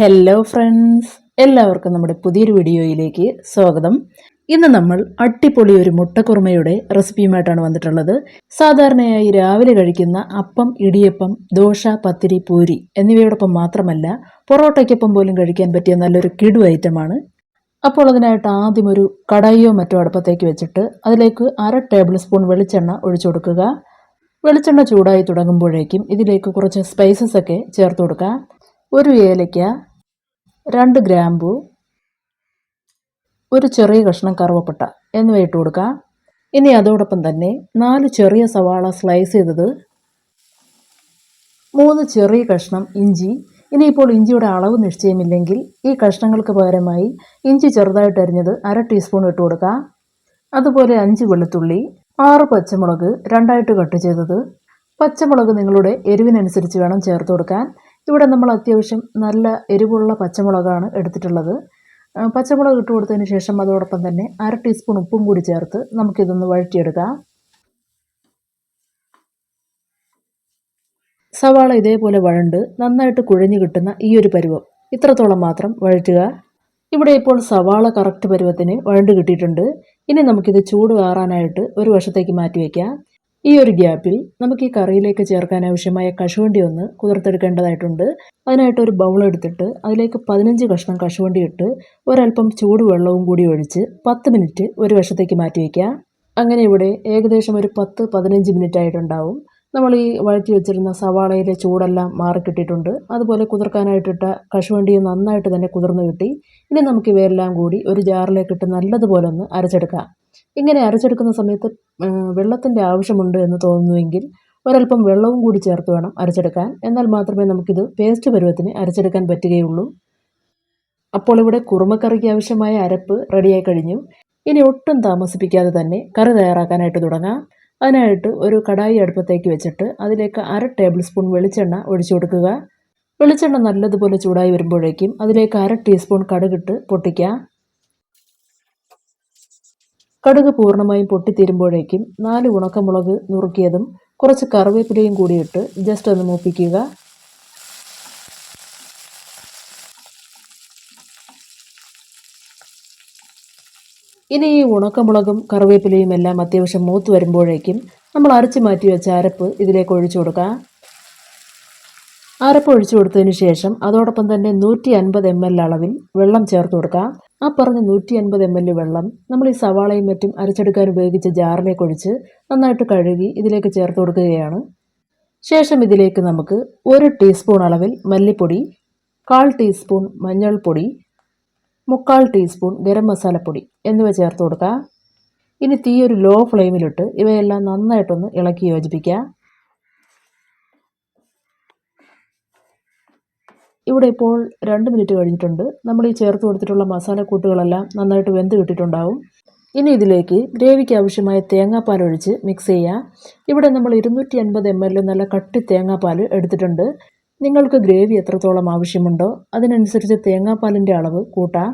Hello friends എല്ലാവർക്കും നമ്മുടെ പുതിയൊരു വീഡിയോയിലേക്ക് സ്വാഗതം. ഇന്ന് നമ്മൾ അട്ടിപ്പൊളി ഒരു മുട്ടക്കുറുമയുടെ റെസിപ്പിയുമായിട്ടാണ് വന്നിട്ടുള്ളത്. സാധാരണയായി രാവിലെ കഴിക്കുന്ന അപ്പം ഇടിയപ്പം ദോശ പത്തിരി പൂരി എന്നിവയോടൊപ്പം മാത്രമല്ല പൊറോട്ടയ്ക്കൊപ്പം പോലും കഴിക്കാൻ പറ്റിയ നല്ലൊരു കിടു ഐറ്റമാണ് അപ്പോൾ അതിനായിട്ട് ആദ്യം ഒരു കടായിയോ മറ്റോ അടുപ്പത്തേക്ക് വെച്ചിട്ട് അതിലേക്ക് അര ടേബിൾ സ്പൂൺ വെളിച്ചെണ്ണ ഒഴിച്ചു കൊടുക്കുക. വെളിച്ചെണ്ണ ചൂടായി തുടങ്ങുമ്പോഴേക്കും ഇതിലേക്ക് കുറച്ച് സ്പൈസസ് ഒക്കെ ചേർത്ത് കൊടുക്കുക. ഒരു ഏലയ്ക്ക രണ്ട് ഗ്രാമ്പു ഒരു ചെറിയ കഷ്ണം കറുവപ്പട്ട എന്നിവ ഇട്ട് കൊടുക്കുക ഇനി അതോടൊപ്പം തന്നെ നാല് ചെറിയ സവാള സ്ലൈസ് ചെയ്തത് മൂന്ന് ചെറിയ കഷ്ണം ഇഞ്ചി. ഇനിയിപ്പോൾ ഇഞ്ചിയുടെ അളവ് നിശ്ചയമില്ലെങ്കിൽ ഈ കഷ്ണങ്ങൾക്ക് പകരമായി ഇഞ്ചി ചെറുതായിട്ട് അരിഞ്ഞത് അര ടീസ്പൂൺ ഇട്ട് കൊടുക്കുക അതുപോലെ അഞ്ച് വെളുത്തുള്ളി ആറ് പച്ചമുളക് രണ്ടായിട്ട് കട്ട് ചെയ്തത്. പച്ചമുളക് നിങ്ങളുടെ എരിവിനനുസരിച്ച് വേണം ചേർത്ത് കൊടുക്കാൻ. ഇവിടെ നമ്മൾ അത്യാവശ്യം നല്ല എരിവുള്ള പച്ചമുളകാണ് എടുത്തിട്ടുള്ളത്. പച്ചമുളക് ഇട്ട് കൊടുത്തതിന് ശേഷം അതോടൊപ്പം തന്നെ അര ടീസ്പൂൺ ഉപ്പും കൂടി ചേർത്ത് നമുക്കിതൊന്ന് വഴറ്റിയെടുക്കാം. സവാള ഇതേപോലെ വഴണ്ട് നന്നായിട്ട് കുഴഞ്ഞു കിട്ടുന്ന ഈ ഒരു പരുവം. ഇത്രത്തോളം മാത്രം വഴറ്റുക. ഇവിടെ ഇപ്പോൾ സവാള കറക്റ്റ് പരുവത്തിന് വഴണ്ട് കിട്ടിയിട്ടുണ്ട്. ഇനി നമുക്കിത് ചൂട് കാറാനായിട്ട് ഒരു വശത്തേക്ക് മാറ്റി വയ്ക്കാം ഈ ഒരു ഗ്യാപ്പിൽ നമുക്ക് ഈ കറിയിലേക്ക് ചേർക്കാൻ ആവശ്യമായ കശുവണ്ടി ഒന്ന് കുതിർത്തെടുക്കേണ്ടതായിട്ടുണ്ട്. അതിനായിട്ട് ഒരു ബൗൾ എടുത്തിട്ട് അതിലേക്ക് പതിനഞ്ച് കഷ്ണം കശുവണ്ടി ഇട്ട് ഒരല്പം ചൂട് വെള്ളവും കൂടി ഒഴിച്ച് പത്ത് മിനിറ്റ് ഒരു വശത്തേക്ക് മാറ്റി വയ്ക്കുക അങ്ങനെ ഇവിടെ ഏകദേശം ഒരു പത്ത് പതിനഞ്ച് മിനിറ്റ് ആയിട്ടുണ്ടാവും. നമ്മൾ ഈ വഴറ്റി വെച്ചിരുന്ന സവാളയിലെ ചൂടെല്ലാം മാറിക്കിട്ടിയിട്ടുണ്ട് അതുപോലെ കുതിർക്കാനായിട്ടിട്ട കശുവണ്ടി നന്നായിട്ട് തന്നെ കുതിർന്ന് കിട്ടി. ഇനി നമുക്ക് ഇവയെല്ലാം കൂടി ഒരു ജാറിലേക്ക് ഇട്ട് നല്ലതുപോലെ ഒന്ന് അരച്ചെടുക്കാം. ഇങ്ങനെ അരച്ചെടുക്കുന്ന സമയത്ത് വെള്ളത്തിന്റെ ആവശ്യമുണ്ട് എന്ന് തോന്നുന്നുവെങ്കിൽ ഒരല്പം വെള്ളവും കൂടി ചേർത്ത് വേണം അരച്ചെടുക്കാൻ. എന്നാൽ മാത്രമേ നമുക്കിത് പേസ്റ്റ് പരുവത്തിന് അരച്ചെടുക്കാൻ പറ്റുകയുള്ളൂ. അപ്പോൾ ഇവിടെ കുറുമക്കറിക്ക് ആവശ്യമായ അരപ്പ് റെഡിയായി കഴിഞ്ഞു. ഇനി ഒട്ടും താമസിപ്പിക്കാതെ തന്നെ കറി തയ്യാറാക്കാനായിട്ട് തുടങ്ങാം. അതിനായിട്ട് ഒരു കടായി അടുപ്പത്തേക്ക് വെച്ചിട്ട് അതിലേക്ക് അര ടേബിൾ സ്പൂൺ വെളിച്ചെണ്ണ ഒഴിച്ചു കൊടുക്കുക. വെളിച്ചെണ്ണ നല്ലതുപോലെ ചൂടായി വരുമ്പോഴേക്കും അതിലേക്ക് അര ടീസ്പൂൺ കടുകിട്ട് പൊട്ടിക്കുക. കടുക് പൂർണമായും പൊട്ടിത്തീരുമ്പോഴേക്കും നാല് ഉണക്കമുളക് നുറുക്കിയതും കുറച്ച് കറിവേപ്പിലയും കൂടിയിട്ട് ജസ്റ്റ് ഒന്ന് മൂപ്പിക്കുക. ഇനി ഈ ഉണക്കമുളകും കറിവേപ്പിലയും എല്ലാം അത്യാവശ്യം മൂത്ത് വരുമ്പോഴേക്കും നമ്മൾ അരച്ച് മാറ്റി വെച്ച അരപ്പ് ഇതിലേക്ക് ഒഴിച്ചു കൊടുക്കാം. അരപ്പ് ഒഴിച്ചു കൊടുത്തതിന് ശേഷം അതോടൊപ്പം തന്നെ നൂറ്റി അൻപത് എം എൽ അളവിൽ വെള്ളം ചേർത്ത് കൊടുക്കുക. ആ പറഞ്ഞ നൂറ്റി അൻപത് എം എൽ വെള്ളം നമ്മൾ ഈ സവാളയും മറ്റും അരച്ചെടുക്കാൻ ഉപയോഗിച്ച ജാറിലേക്ക് ഒഴിച്ച് നന്നായിട്ട് കഴുകി ഇതിലേക്ക് ചേർത്ത് കൊടുക്കുകയാണ്. ശേഷം ഇതിലേക്ക് നമുക്ക് ഒരു ടീസ്പൂൺ അളവിൽ മല്ലിപ്പൊടി കാൽ ടീസ്പൂൺ മഞ്ഞൾപ്പൊടി മുക്കാൽ ടീസ്പൂൺ ഗരം മസാലപ്പൊടി എന്നിവ ചേർത്ത് കൊടുക്കുക. ഇനി തീ ഒരു ലോ ഫ്ലെയിമിലിട്ട് ഇവയെല്ലാം നന്നായിട്ടൊന്ന് ഇളക്കി യോജിപ്പിക്കുക. ഇവിടെ ഇപ്പോൾ രണ്ട് മിനിറ്റ് കഴിഞ്ഞിട്ടുണ്ട്. നമ്മൾ ഈ ചേർത്ത് കൊടുത്തിട്ടുള്ള മസാലക്കൂട്ടുകളെല്ലാം നന്നായിട്ട് വെന്ത് കിട്ടിയിട്ടുണ്ടാവും. ഇനി ഇതിലേക്ക് ഗ്രേവിക്ക് ആവശ്യമായ തേങ്ങാപ്പാൽ ഒഴിച്ച് മിക്സ് ചെയ്യുക ഇവിടെ നമ്മൾ ഇരുന്നൂറ്റി അൻപത് എം എൽ നല്ല കട്ടി തേങ്ങാപ്പാൽ എടുത്തിട്ടുണ്ട്. നിങ്ങൾക്ക് ഗ്രേവി എത്രത്തോളം ആവശ്യമുണ്ടോ അതിനനുസരിച്ച് തേങ്ങാപ്പാലിന്റെ അളവ് കൂട്ടാം.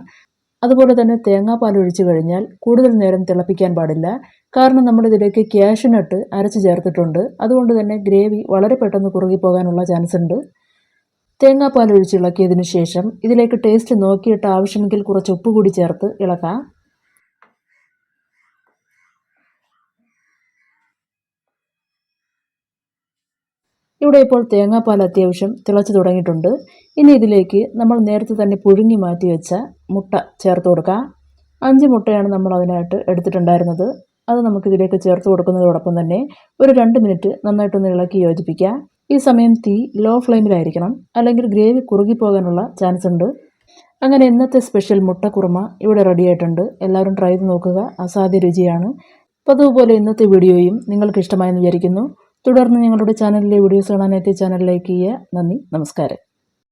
അതുപോലെ തന്നെ തേങ്ങാപ്പാൽ ഒഴിച്ചു കഴിഞ്ഞാൽ കൂടുതൽ നേരം തിളപ്പിക്കാൻ പാടില്ല. കാരണം നമ്മളിതിലേക്ക് ക്യാഷ്നട്ട് അരച്ച് ചേർത്തിട്ടുണ്ട്. അതുകൊണ്ട് തന്നെ ഗ്രേവി വളരെ പെട്ടെന്ന് കുറുകി പോകാനുള്ള ചാൻസ് ഉണ്ട്. തേങ്ങാപ്പാൽ ഒഴിച്ച് ഇളക്കിയതിനു ശേഷം ഇതിലേക്ക് ടേസ്റ്റ് നോക്കിയിട്ട് ആവശ്യമെങ്കിൽ കുറച്ച് ഉപ്പ് കൂടി ചേർത്ത് ഇളക്കാം. ഇവിടെ ഇപ്പോൾ തേങ്ങാപ്പാൽ അത്യാവശ്യം തിളച്ചു തുടങ്ങിയിട്ടുണ്ട്. ഇനി ഇതിലേക്ക് നമ്മൾ നേരത്തെ തന്നെ പുഴുങ്ങി മാറ്റി വെച്ച മുട്ട ചേർത്ത് കൊടുക്കാം. അഞ്ച് മുട്ടയാണ് നമ്മൾ അതിനായിട്ട് എടുത്തിട്ടുണ്ടായിരുന്നത്. അത് നമുക്കിതിലേക്ക് ചേർത്ത് കൊടുക്കുന്നതോടൊപ്പം തന്നെ ഒരു രണ്ട് മിനിറ്റ് നന്നായിട്ടൊന്ന് ഇളക്കി യോജിപ്പിക്കാം. ഈ സമയം തീ ലോ ഫ്ലെയിമിലായിരിക്കണം അല്ലെങ്കിൽ ഗ്രേവി കുറുകിപ്പോകാനുള്ള ചാൻസ് ഉണ്ട്. അങ്ങനെ ഇന്നത്തെ സ്പെഷ്യൽ മുട്ടക്കുറുമ ഇവിടെ റെഡി ആയിട്ടുണ്ട്. എല്ലാവരും ട്രൈ ചെയ്ത് നോക്കുക. അസാധ്യ രുചിയാണ്. പതിവുപോലെ ഇന്നത്തെ വീഡിയോയും നിങ്ങൾക്ക് ഇഷ്ടമായെന്ന് വിചാരിക്കുന്നു. തുടർന്ന് ഞങ്ങളുടെ ചാനലിലെ വീഡിയോസ് ചാനൽ ലൈക്ക് ചെയ്യുക. നന്ദി. നമസ്കാരം.